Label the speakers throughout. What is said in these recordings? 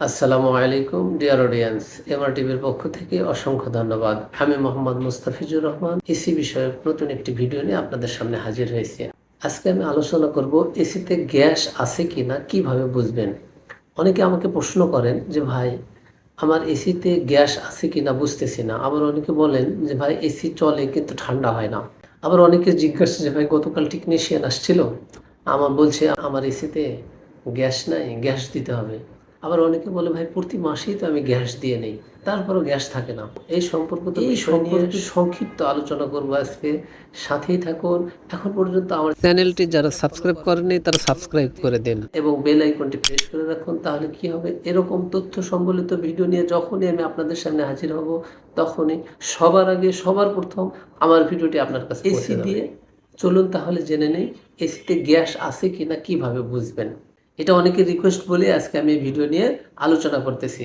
Speaker 1: আসসালামু আলাইকুম, dear audience MR টিভির পক্ষ থেকে অসংখ্য ধন্যবাদ। আমি মোহাম্মদ মুস্তাফিজুর রহমান, এসি বিষয়ক নতুন একটি ভিডিও নিয়ে আপনাদের সামনে হাজির হয়েছি। আজকে আমি আলোচনা করব, এসিতে গ্যাস আছে কি না কীভাবে বুঝবেন? অনেকে আমাকে প্রশ্ন করেন যে, ভাই, আমার এসিতে গ্যাস আছে কি না বুঝতেছি না। আবার অনেকে বলেন যে, ভাই, এসি চলে কিন্তু ঠান্ডা হয় না। আবার অনেকে জিজ্ঞাসা যে, ভাই, গতকাল টেকনিশিয়ান আসছিল? আমার বলছে, আমার এসিতে গ্যাস নাই, গ্যাস দিতে হবে। আবার অনেকে বলে ভাই প্রতি মাসেই তো আমি গ্যাস দিয়ে নেই। তারপরও গ্যাস থাকে না। এই সম্পর্ক তো এই সম্পর্কে সংক্ষিপ্ত আলোচনা করব আজকে। সাথেই থাকুন। এখন পর্যন্ত আমার চ্যানেলটি যারা সাবস্ক্রাইব করেনি তারা সাবস্ক্রাইব করে দেন এবং বেল আইকনটি প্রেস করে রাখুন তাহলে কি হবে? এরকম তথ্য সম্বলিত ভিডিও নিয়ে যখনই আমি আপনাদের সামনে হাজির হব তখনই সবার আগে সবার প্রথম আমার ভিডিওটি আপনার কাছে এসি দিয়ে চলুন তাহলে জেনে নেই এসিতে গ্যাস আছে কিনা কীভাবে বুঝবেন? এটা অনেকে রিকোয়েস্ট বলে আজকে আমি ভিডিও নিয়ে আলোচনা করতেছি।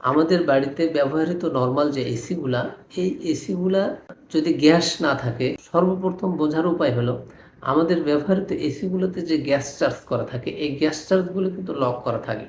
Speaker 1: আমাদের বাড়িতে ব্যবহৃত নর্মাল যে এসিগুলা এই এসিগুলা যদি গ্যাস না থাকে, সর্বপ্রথম বোঝার উপায় হলো আমাদের ব্যবহৃত এসিগুলোতে যে গ্যাস চার্জ করা থাকে, এই গ্যাস চার্জগুলো কিন্তু লক করা থাকে।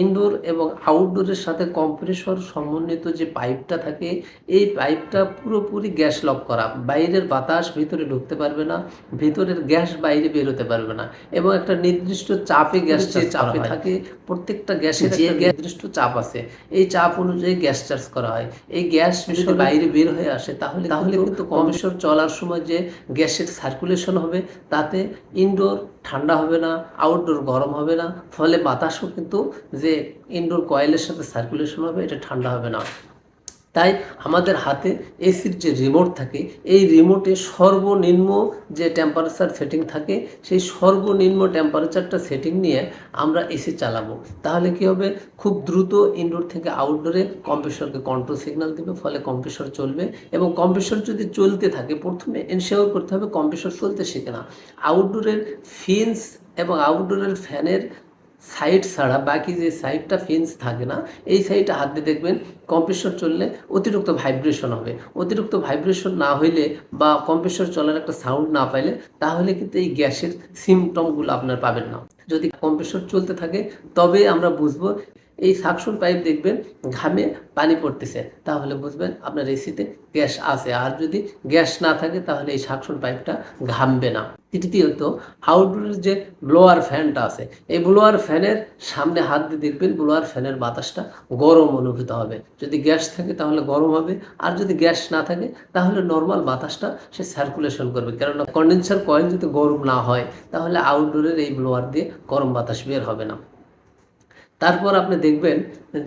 Speaker 1: ইনডোর এবং আউটডোরের সাথে কম্প্রেসর সমন্বিত যে পাইপটা থাকে এই পাইপটা পুরোপুরি গ্যাস লক করা। বাইরের বাতাস ভিতরে ঢুকতে পারবে না ভিতরের গ্যাস বাইরে বেরোতে পারবে না এবং একটা নির্দিষ্ট চাপে গ্যাস যে চাপে থাকে প্রত্যেকটা গ্যাসের যে নির্দিষ্ট চাপ আছে। এই চাপ অনুযায়ী গ্যাস চার্জ করা হয়। এই গ্যাস যদি বাইরে বের হয়ে আসে তাহলে তাহলে কিন্তু কম্প্রেসর চলার সময় যে গ্যাসের সার্কুলেশন হবে তাতে ইনডোর ঠান্ডা হবে না আউটডোর গরম হবে না, ফলে বাতাসও কিন্তু যে ইনডোর কয়েলের সাথে সার্কুলেশন হবে, এটা ঠান্ডা হবে না। তাই আমাদের হাতে এসির যে রিমোট থাকে, এই রিমোটে সর্বনিম্ন যে টেম্পারেচার সেটিং থাকে, সেই সর্বনিম্ন টেম্পারেচারটা সেটিং নিয়ে আমরা এসি চালাবো। তাহলে কি হবে? খুব দ্রুত ইনডোর থেকে আউটডোরে কম্প্রেসরকে কন্ট্রোল সিগন্যাল দেবে, ফলে কম্প্রেসর চলবে এবং কম্প্রেসর যদি চলতে থাকে, প্রথমে এনশিওর করতে হবে কম্প্রেসর চলতে শেখে না। আউটডোরের ফিন্স এবং আউটডোরের ফ্যানের সাইড ছাড়া, বাকি যে সাইডটা ফেন্স থাকে না, এই সাইডটা হাত দিয়ে দেখবেন কম্প্রেসর চললে অতিরিক্ত ভাইব্রেশন হবে। অতিরিক্ত ভাইব্রেশন না হইলে বা কম্প্রেসর চলার একটা সাউন্ড না পাইলে, তাহলে কিন্তু এই গ্যাসের সিমটমগুলো আপনার পাবেন না। যদি কম্প্রেসর চলতে থাকে, তবে আমরা বুঝব এই সাকশন পাইপ দেখবেন ঘামে পানি পড়তেছে। তাহলে বুঝবেন আপনার এসিতে গ্যাস আছে। আর যদি গ্যাস না থাকে, তাহলে এই সাকশন পাইপটা ঘামবে না। তৃতীয়ত আউটডোরের যে ব্লোয়ার ফ্যানটা আছে, এই ব্লোয়ার ফ্যানের সামনে হাত দিয়ে দেখবেন ব্লোয়ার ফ্যানের বাতাসটা গরম অনুভূত হবে। যদি গ্যাস থাকে, তাহলে গরম হবে। আর যদি গ্যাস না থাকে, তাহলে নর্মাল বাতাসটা সে সার্কুলেশন করবে। কেননা কন্ডেন্সার কয়েল যদি গরম না হয়, তাহলে আউটডোরের এই ব্লোয়ার দিয়ে গরম বাতাস বের হবে না। তারপর আপনি দেখবেন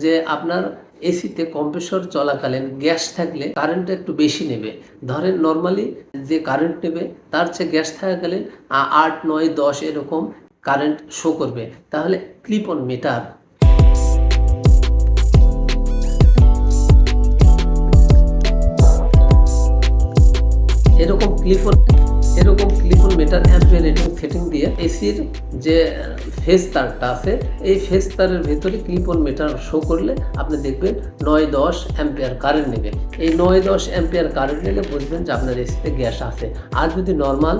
Speaker 1: যে আপনার এসিতে কম্প্রেসর চলাকালীন গ্যাস থাকলে কারেন্টটা একটু বেশি নেবে। ধরেন নর্মালি যে কারেন্ট নেবে, তার চেয়ে গ্যাস থাকাকালীন আট, নয়, দশ এরকম কারেন্ট শো করবে। তাহলে ক্লিপ অন মিটার এরকম ক্লিপন এরকম clip on meter rating setting দিয়ে এসির যে ফেস তারটা আছে, এই ফেস তারের ভেতরে ক্লিপন মেটার শো করলে আপনি দেখবেন নয় দশ অ্যাম্পিয়ার কারেন্ট নেবে। এই নয় দশ অ্যাম্পিয়ার কারেন্ট নিলে বুঝবেন যে আপনার এসিতে গ্যাস আছে। আর যদি নর্মাল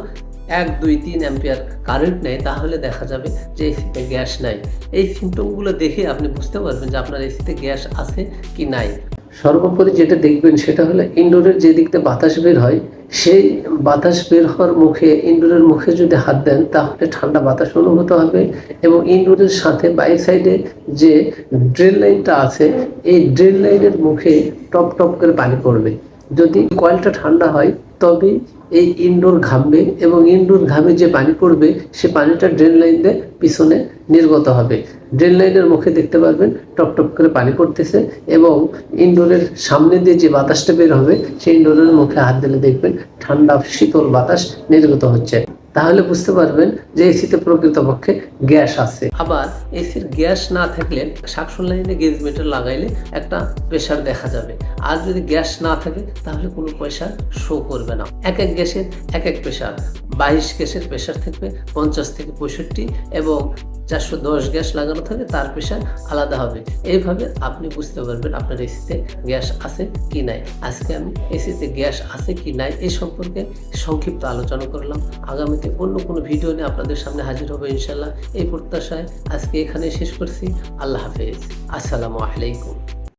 Speaker 1: এক, দুই, তিন অ্যাম্পিয়ার কারেন্ট নেয়, তাহলে দেখা যাবে যে এসিতে গ্যাস নাই। এই সিমটমগুলো দেখে আপনি বুঝতে পারবেন যে আপনার এসিতে গ্যাস আছে কি নাই। সর্বোপরি যেটা দেখবেন সেটা হলো ইনডোরের যে দিকতে বাতাস বের হয়, সেই বাতাস বের হওয়ার মুখে, ইনডোরের মুখে যদি হাত দেন, তাহলে ঠান্ডা বাতাস অনুভূত হবে এবং ইনডোরের সাথে বাই সাইডে যে ড্রেন লাইনটা আছে, এই ড্রেন লাইনের মুখে টপ টপ করে পানি পড়বে। যদি কয়েলটা ঠান্ডা হয় তবে এই ইনডোর ঘামবে এবং ইনডোর ঘামে যে পানি পড়বে, সে পানিটা ড্রেন লাইন দিয়ে পিছনে নির্গত হবে। ড্রেন লাইনের মুখে দেখতে পারবেন টপ টপ করে পানি পড়তেছে এবং ইনডোরের সামনে দিয়ে যে বাতাসটা বের হবে, সেই ইনডোরের মুখে হাত দিলে দেখবেন ঠান্ডা শীতল বাতাস নির্গত হচ্ছে। তাহলে বুঝতে পারবেন যে এসিতে প্রকৃতপক্ষে গ্যাস আছে। আবার এসির গ্যাস না থাকলে সাকশন লাইনে গেজ মিটার লাগাইলে একটা প্রেশার দেখা যাবে। আর যদি গ্যাস না থাকে, তাহলে কোনো পয়সা শো করবে না। এক এক গ্যাসের এক এক প্রেশার বাইশ গ্যাসের প্রেশার থাকবে পঞ্চাশ থেকে পঁয়ষট্টি এবং চারশো দশ গ্যাস লাগানো থাকে, তার প্রেশার আলাদা হবে। এইভাবে আপনি বুঝতে পারবেন আপনার এসিতে গ্যাস আছে কি নাই। আজকে আমি এসিতে গ্যাস আছে কি নাই এ সম্পর্কে সংক্ষিপ্ত আলোচনা করলাম। আগামীতে অন্য কোনো ভিডিও নিয়ে আপনাদের সামনে হাজির হবে ইনশাল্লাহ। এই প্রত্যাশায় আজকে এখানে শেষ করছি। আল্লাহ হাফেজ। আসসালামু আলাইকুম।